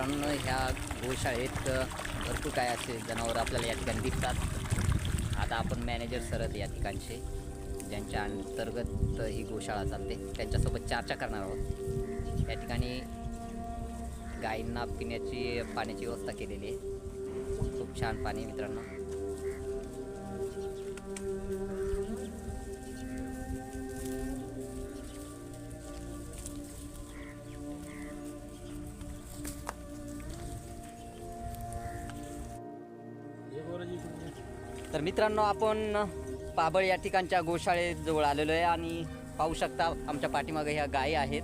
मित्रांनो ह्या गोशाळेत भरपूर काय असे जनावर आपल्याला या ठिकाणी दिसतात. आता आपण मॅनेजर सर या ठिकाणचे ज्यांच्या अंतर्गत ही गोशाळा चालते. त्यांच्यासोबत चर्चा करणार आहोत. या ठिकाणी गायींना पिण्याची पाण्याची व्यवस्था केलेली आहे. खूप छान पाणी मित्रांनो. तर मित्रांनो आपण पाबळ या ठिकाणच्या गोशाळेजवळ आलेलो आहे आणि पाहू शकता आमच्या पाठीमागे ह्या गायी आहेत.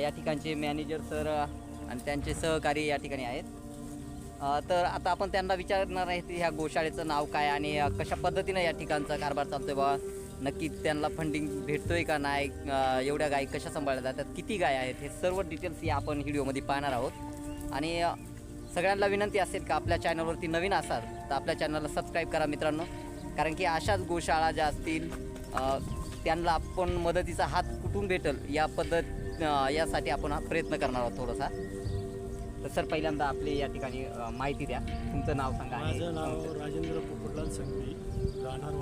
या ठिकाणचे मॅनेजर सर आणि त्यांचे सहकारी या ठिकाणी आहेत. तर आता आपण त्यांना विचारणार आहे की ह्या गोशाळेचं नाव काय आणि कशा पद्धतीनं या ठिकाणचा कारभार चालतोय बा? नक्की त्यांना फंडिंग भेटतोय का नाही? एवढ्या गायी कशा सांभाळल्या जातात? किती गाय आहेत? हे सर्व डिटेल्स या आपण व्हिडिओमध्ये पाहणार आहोत. आणि सगळ्यांना विनंती असेल का आपल्या चॅनलवरती नवीन असाल तर आपल्या चॅनलला सबस्क्राईब करा मित्रांनो. कारण की अशाच गोशाळा ज्या असतील त्यांना आपण मदतीचा हात कुठून भेटल या पद्धत यासाठी आपण हा प्रयत्न करणार आहोत थोडासा. तर सर पहिल्यांदा आपली या ठिकाणी माहिती द्या. तुमचं नाव सांगा माझं नाव राजेंद्र पोपटलाल संघवी राहणार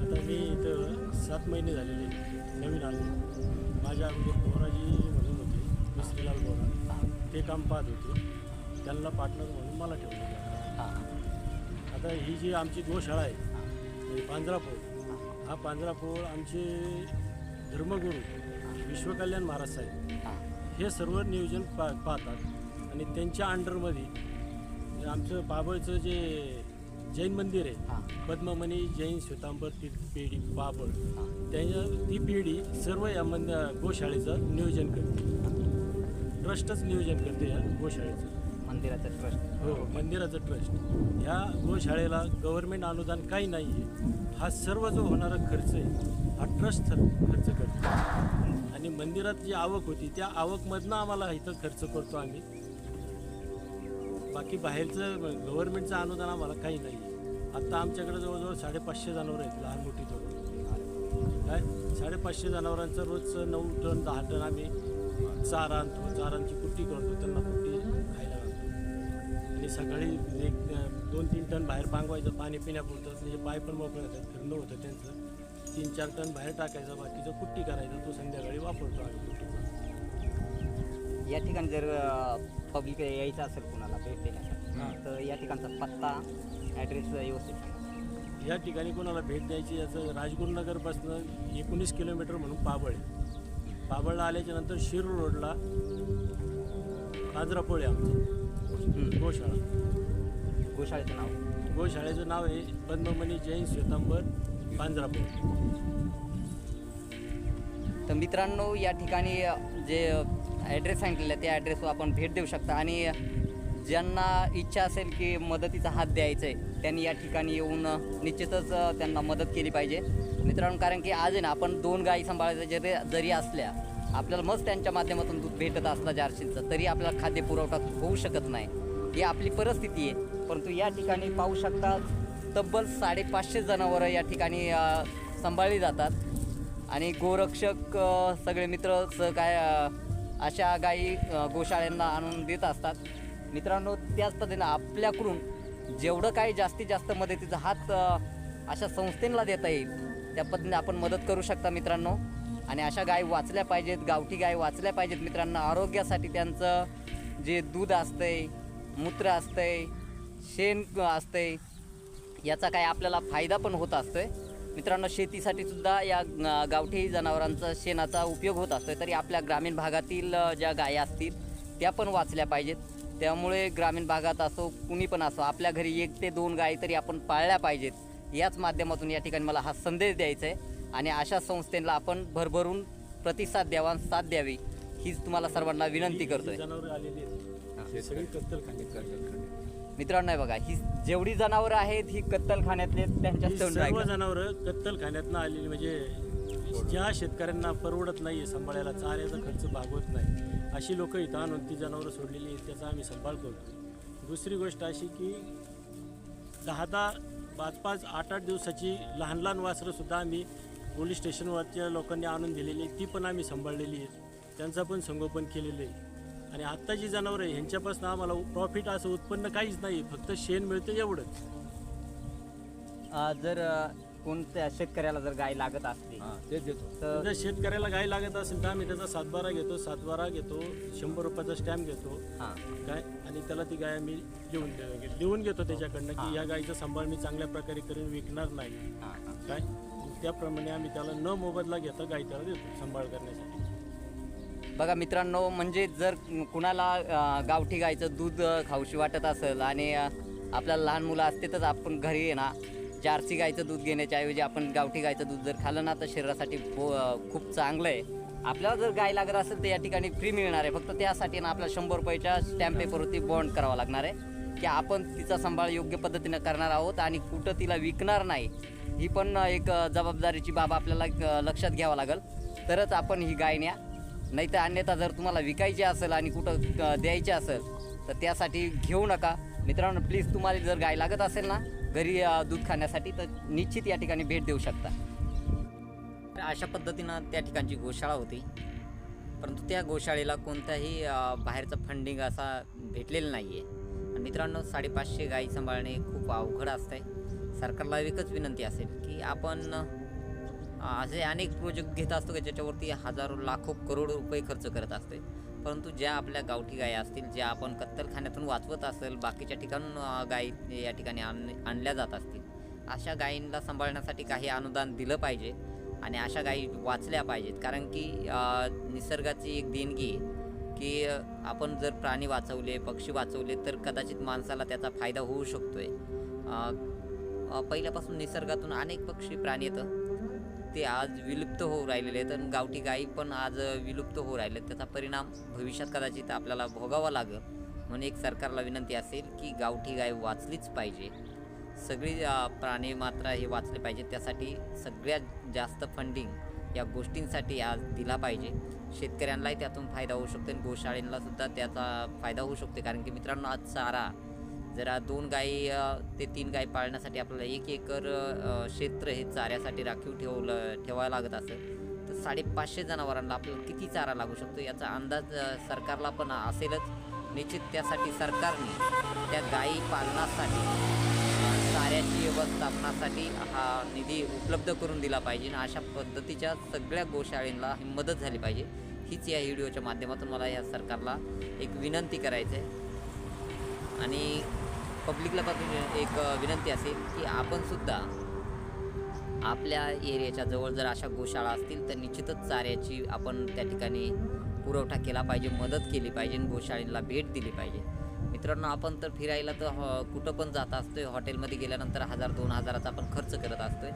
आता मी इथं सात महिने झालेले नवीन आलो. माझ्या अगोदर बोराजी म्हणून होते मिस्त्रीलाल बोरा. ते काम पाहत होते. त्यांना पार्टनर म्हणून मला ठेवलं. हां. आता ही जी आमची गोशाळा आहे म्हणजे पांजरापोळ हा. पांजरापोळ आमचे धर्मगुरू विश्वकल्याण महाराज साहेब हां. सर्व नियोजन पा पाहतात. आणि त्यांच्या अंडरमध्ये जे आमचं बाबळचं जे जैन मंदिर आहे पद्ममणी जैन श्वेतांबर तीर्थ पेढी बाबळ त्याच्या ती पिढी सर्व या मंद गोशाळेचं नियोजन करते. ट्रस्टच नियोजन करते या गोशाळेचं. मंदिराचं ट्रस्ट हो मंदिराचं ट्रस्ट ह्या गोशाळेला गव्हर्नमेंट अनुदान काही नाही आहे हा सर्व जो होणारा खर्च आहे हा ट्रस्ट खर्च करतो. आणि मंदिरात जी आवक होती त्या आवकमधनं आम्हाला इथं खर्च करतो आम्ही. बाकी बाहेरचं गव्हर्नमेंटचं अनुदान आम्हाला काही नाही आहे आत्ता आमच्याकडे जवळजवळ साडेपाचशे जनावरं आहेत लहान मोठी थोडं काय? साडेपाचशे जनावरांचं रोजचं नऊ टन दहा टन आम्ही चारा आणतो. चारांची कुट्टी करतो त्यांना. सकाळी एक अं, दोन तीन टन बाहेर पांगवायचं पाणी पिण्यापुरतं म्हणजे पाय पण मोकळे होतात फिरणं होतं त्यांचं तीन चार टन बाहेर टाकायचं बाकीचं कुट्टी करायचं तो संध्याकाळी वापरतो आम्ही कुट्टी या ठिकाणी जर पब्लिक यायचं असेल कुणाला भेट देण्यासाठी. तर या ठिकाणचा पत्ता ॲड्रेस व्यवस्थित. या ठिकाणी कोणाला भेट द्यायची याचं राजगुरुनगरपासून एकोणीस किलोमीटर म्हणून पाबळ पाबळला आल्याच्यानंतर शिरूर रोडला काजरापोळे आमचं. गोशाळा. गोशाळेचं नाव? गोशाळेचं नाव आहे पद्ममणी जैन श्वेतांबर पांजरापोळ तर मित्रांनो या ठिकाणी जे ॲड्रेस सांगितलेलं आहे त्या ॲड्रेसवर आपण भेट देऊ शकता. आणि ज्यांना इच्छा असेल की मदतीचा हात द्यायचा आहे त्यांनी या ठिकाणी येऊन निश्चितच त्यांना मदत केली पाहिजे. मित्रांनो कारण की आज आहे ना आपण दोन गायी सांभाळायच्या जरी जरी असल्या आपल्याला मस्त त्यांच्या माध्यमातून दूध भेटत असला जार्शीचं तरी आपल्याला खाद्य पुरवठा होऊ शकत नाही. ही आपली परिस्थिती आहे. परंतु या ठिकाणी पाहू शकता तब्बल साडेपाचशे जनावरं या ठिकाणी सांभाळली जातात. आणि गोरक्षक सगळे मित्र स काय अशा गायी गोशाळ्यांना आणून देत असतात. मित्रांनो त्याच पद्धतीनं आपल्याकडून जेवढं काही जास्तीत जास्त मदतीचा हात अशा संस्थेला देता येईल त्या पद्धतीने आपण मदत करू शकता मित्रांनो. आणि अशा गाय वाचल्या पाहिजेत गावठी गाय वाचल्या पाहिजेत मित्रांनो. आरोग्यासाठी त्यांचं जे दूध असतंय मूत्र असतंय शेण असतंय याचा काय आपल्याला फायदा पण होत असतोय. मित्रांनो शेतीसाठी सुद्धा या गावठी जनावरांचा शेणाचा उपयोग होत असतोय. तरी आपल्या ग्रामीण भागातील ज्या गाया असतील त्या पण वाचल्या पाहिजेत. त्यामुळे ग्रामीण भागात असो कुणी पण असो आपल्या घरी एक ते दोन गाय तरी आपण पाळल्या पाहिजेत. याच माध्यमातून या ठिकाणी मला हा संदेश द्यायचा आहे. आणि अशा संस्थेला आपण भरभरून प्रतिसाद द्यावा साथ द्यावी हीच तुम्हाला सर्वांना विनंती करतोय. जनावर आलेली आहेत. हे. सगळी कत्तलखाने मित्रांनो बघा ही जेवढी जनावरं आहेत ही कत्तलखान्यातले त्यांच्या सर्व. जनावरं कत्तलखान्यातनं आलेली म्हणजे ज्या शेतकऱ्यांना परवडत नाही सांभाळायला चाऱ्याचा खर्च भागवत नाही. अशी लोक इथं आणून ती जनावरं सोडलेली आहेत त्याचा आम्ही सांभाळ करतो. दुसरी गोष्ट अशी की दहा दहा पाच पाच आठ आठ दिवसाची लहान लहान वासरं सुद्धा आम्ही पोलीस स्टेशनवरच्या लोकांनी आणून दिलेली ती पण आम्ही सांभाळलेली आहेत त्यांचा पण संगोपन केलेलं आहे. आणि आत्ता जी जनावरं आहे ह्यांच्यापासून आम्हाला प्रॉफिट असं उत्पन्न काहीच नाही फक्त शेण मिळतं एवढंच. अ, जर अ, कोणत्या शेतकऱ्याला जर गाय लागत असली तेच देतो. तर जर शेतकऱ्याला गाय लागत असेल तर आम्ही त्याचा सातबारा घेतो सातबारा घेतो शंभर रुपयाचा स्टॅम्प घेतो. हां. काय? आणि त्याला ती गाय आम्ही लिहून दे- लिहून घेतो त्याच्याकडनं की या गायीचा सांभाळ मी चांगल्या प्रकारे करून विकणार नाही. हां. काय? त्याप्रमाणे आम्ही त्याला न मोबदला घेता गायत्याला देतो सांभाळ करण्यासाठी. बघा मित्रांनो म्हणजे जर कुणाला अ, गावठी गाईचं दूध अ, खाऊशी वाटत असेल आणि अ, आपल्याला लहान मुलं असते तर आपण घरी आहे ना जार्सी गाईचं दूध घेण्याच्या ऐवजी आपण गावठी गायचं दूध जर खाल्लं ना तर शरीरासाठी खू- अ, खूप चांगलं आहे आपल्याला जर गाय लागत असेल तर या ठिकाणी फ्री मिळणार आहे. फक्त त्यासाठी ना आपल्याला शंभर रुपयाच्या स्टॅम्प पेपरवरती बॉन्ड करावा लागणार आहे. की आपण तिचा सांभाळ योग्य पद्धतीनं करणार आहोत आणि कुठं तिला विकणार नाही ही पण एक जबाबदारीची बाब आपल्याला लक्षात घ्यावं लागेल. तरच आपण ही गाय न्या. नाही तर अन्यथा जर तुम्हाला विकायची असेल आणि कुठं द्यायची असेल तर त्यासाठी घेऊ नका. मित्रांनो प्लीज तुम्हाला जर गाय लागत असेल ना घरी दूध खाण्यासाठी तर निश्चित या ठिकाणी भेट देऊ शकता. तर अशा पद्धतीनं त्या ठिकाणची गोशाळा होती. परंतु त्या गोशाळेला कोणताही बाहेरचं फंडिंग असा भेटलेलं नाही आहे मित्रांनो साडेपाचशे गाई सांभाळणे खूप अवघड असतं आहे सरकारला एकच विनंती असेल की आपण असे अनेक प्रोजेक्ट घेत असतो की ज्याच्यावरती हजारो लाखो करोड रुपये खर्च करत असते परंतु ज्या आपल्या गावठी गाय असतील ज्या आपण कत्तलखान्यातून वाचवत असेल बाकीच्या ठिकाणून गाई गायी या ठिकाणी आण आणल्या जात असतील अशा गायींना सांभाळण्यासाठी काही अनुदान दिलं पाहिजे आणि अशा गायी वाचल्या पाहिजेत. कारण की निसर्गाची एक देणगी आहे. की आपण जर प्राणी वाचवले पक्षी वाचवले तर कदाचित माणसाला त्याचा फायदा होऊ शकतोय. पहिल्यापासून निसर्गातून अनेक पक्षी प्राणी येतं. ते आज विलुप्त होऊ राहिलेले आहेत आणि गावठी गायी पण आज विलुप्त होऊ राहिले त्याचा परिणाम भविष्यात कदाचित आपल्याला भोगावा लागेल. म्हणून एक सरकारला विनंती असेल की गावठी गाय वाचलीच पाहिजे. सगळी प्राणी मात्र हे वाचले पाहिजे त्यासाठी सगळ्यात जास्त फंडिंग या गोष्टींसाठी आज दिला पाहिजे. शेतकऱ्यांनाही त्यातून फायदा होऊ शकतो आणि गोशाळेंना सुद्धा त्याचा फायदा होऊ शकतो. कारण की मित्रांनो आज चारा जरा दोन गायी ते तीन गाई पाळण्यासाठी आपल्याला एक एकर क्षेत्र हे चाऱ्यासाठी राखीव ठेवलं ठेवायला लागत असेल तर साडेपाचशे जनावरांना आपल्याला किती चारा लागू शकतो याचा अंदाज सरकारला पण असेलच. निश्चित त्यासाठी सरकारने त्या गाई पालनासाठी कार्याची व्यवस्थापनासाठी हा निधी उपलब्ध करून दिला पाहिजे आणि अशा पद्धतीच्या सगळ्या गोशाळेंना ही मदत झाली पाहिजे. हीच या व्हिडिओच्या माध्यमातून मला या सरकारला एक विनंती करायचं आहे. आणि पब्लिकला पण एक विनंती असेल की आपणसुद्धा आपल्या एरियाच्या जवळ जर अशा गोशाळा असतील तर निश्चितच चाऱ्याची आपण त्या ठिकाणी पुरवठा केला पाहिजे मदत केली पाहिजे आणि गोशाळेला भेट दिली पाहिजे. मित्रांनो आपण तर फिरायला तर ह- कुठं पण जात असतोय. हॉटेलमध्ये गेल्यानंतर हजार दोन हजाराचा आपण खर्च करत असतोय.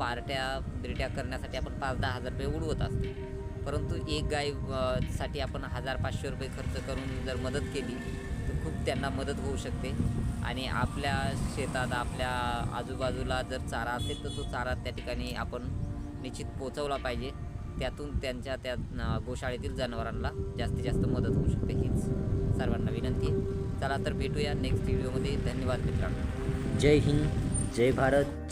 पार्ट्या बिरट्या करण्यासाठी आपण पाच दहा हजार रुपये उडवत असतो परंतु एक गायसाठी आपण हजार पाचशे रुपये खर्च करून जर मदत केली तर खूप त्यांना मदत होऊ शकते. आणि आपल्या शेतात आपल्या आजूबाजूला जर चारा असेल तर तो चारा त्या ठिकाणी आपण निश्चित पोचवला पाहिजे. त्यातून त्यांच्या त्या गोशाळेतील जनावरांना जास्तीत जास्त मदत होऊ शकते. हीच सर्वांना विनंती आहे. चला तर भेटूया नेक्स्ट व्हिडिओमध्ये धन्यवाद मित्रांनो. जय हिंद जय भारत.